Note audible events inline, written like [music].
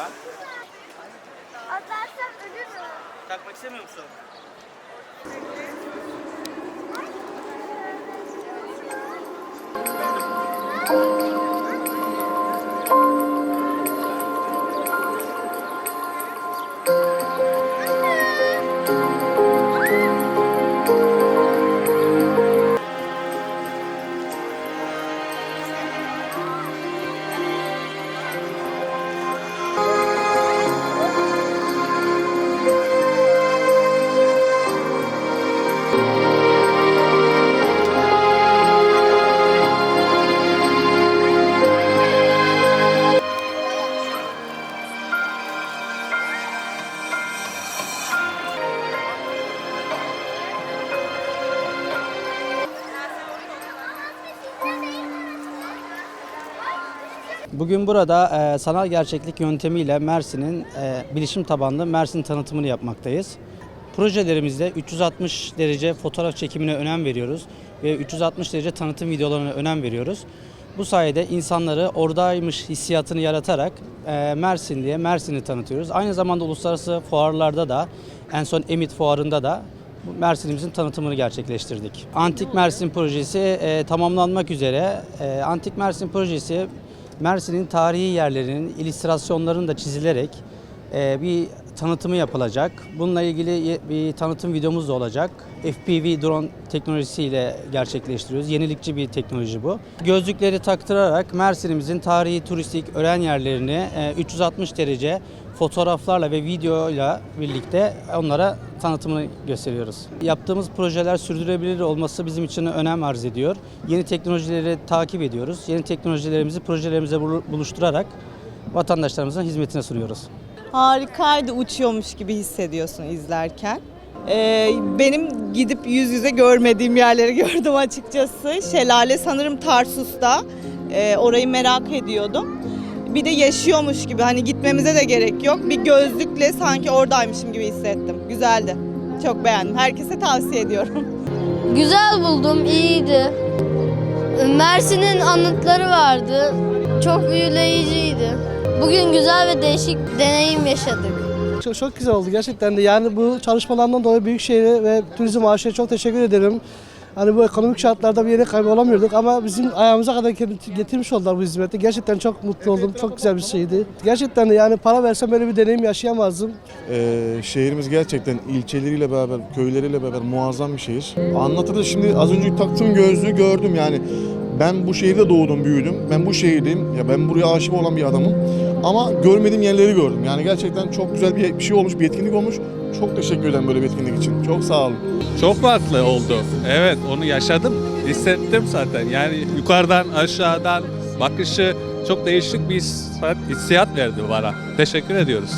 ben. Atlarsam ölürüm. Takmak istemiyor musun? Bugün burada e, sanal gerçeklik yöntemiyle Mersin'in e, bilişim tabanlı Mersin tanıtımını yapmaktayız. Projelerimizde 360 derece fotoğraf çekimine önem veriyoruz ve 360 derece tanıtım videolarına önem veriyoruz. Bu sayede insanları oradaymış hissiyatını yaratarak e, Mersin diye Mersin'i tanıtıyoruz. Aynı zamanda uluslararası fuarlarda da en son Emit fuarında da Mersin'imizin tanıtımını gerçekleştirdik. Antik Mersin projesi e, tamamlanmak üzere. E, Antik Mersin projesi Mersin'in tarihi yerlerinin illüstrasyonlarının da çizilerek e, bir tanıtımı yapılacak. Bununla ilgili bir tanıtım videomuz da olacak. FPV drone teknolojisiyle gerçekleştiriyoruz. Yenilikçi bir teknoloji bu. Gözlükleri taktırarak Mersin'imizin tarihi, turistik, öğren yerlerini e, 360 derece fotoğraflarla ve videoyla birlikte onlara tanıtımını gösteriyoruz. Yaptığımız projeler sürdürülebilir olması bizim için önem arz ediyor. Yeni teknolojileri takip ediyoruz. Yeni teknolojilerimizi projelerimize bulu- buluşturarak vatandaşlarımızın hizmetine sunuyoruz. Harikaydı, uçuyormuş gibi hissediyorsun izlerken. Ee, benim gidip yüz yüze görmediğim yerleri [laughs] gördüm açıkçası. Şelale sanırım Tarsus'ta. Ee, orayı merak ediyordum. Bir de yaşıyormuş gibi hani gitmemize de gerek yok. Bir gözlükle sanki oradaymışım gibi hissettim. Güzeldi. Çok beğendim. Herkese tavsiye ediyorum. [laughs] Güzel buldum, iyiydi. Mersin'in anıtları vardı. Çok büyüleyiciydi. Bugün güzel ve değişik deneyim yaşadık. Çok, çok güzel oldu gerçekten de. Yani bu çalışmalarından dolayı Büyükşehir'e ve Turizm AŞ'ye çok teşekkür ederim. Hani bu ekonomik şartlarda bir yere kaybolamıyorduk ama bizim ayağımıza kadar get- getirmiş oldular bu hizmeti. Gerçekten çok mutlu oldum. Çok güzel bir şeydi. Gerçekten de yani para versem böyle bir deneyim yaşayamazdım. Ee, şehrimiz gerçekten ilçeleriyle beraber, köyleriyle beraber muazzam bir şehir. Anlatırdı şimdi az önce taktığım gözlüğü gördüm yani. Ben bu şehirde doğdum, büyüdüm. Ben bu şehirdeyim. Ya ben buraya aşık olan bir adamım. Ama görmediğim yerleri gördüm. Yani gerçekten çok güzel bir şey olmuş, bir etkinlik olmuş. Çok teşekkür ederim böyle bir etkinlik için. Çok sağ olun. Çok farklı oldu. Evet onu yaşadım, hissettim zaten. Yani yukarıdan aşağıdan bakışı çok değişik bir hissiyat verdi bana. Teşekkür ediyoruz.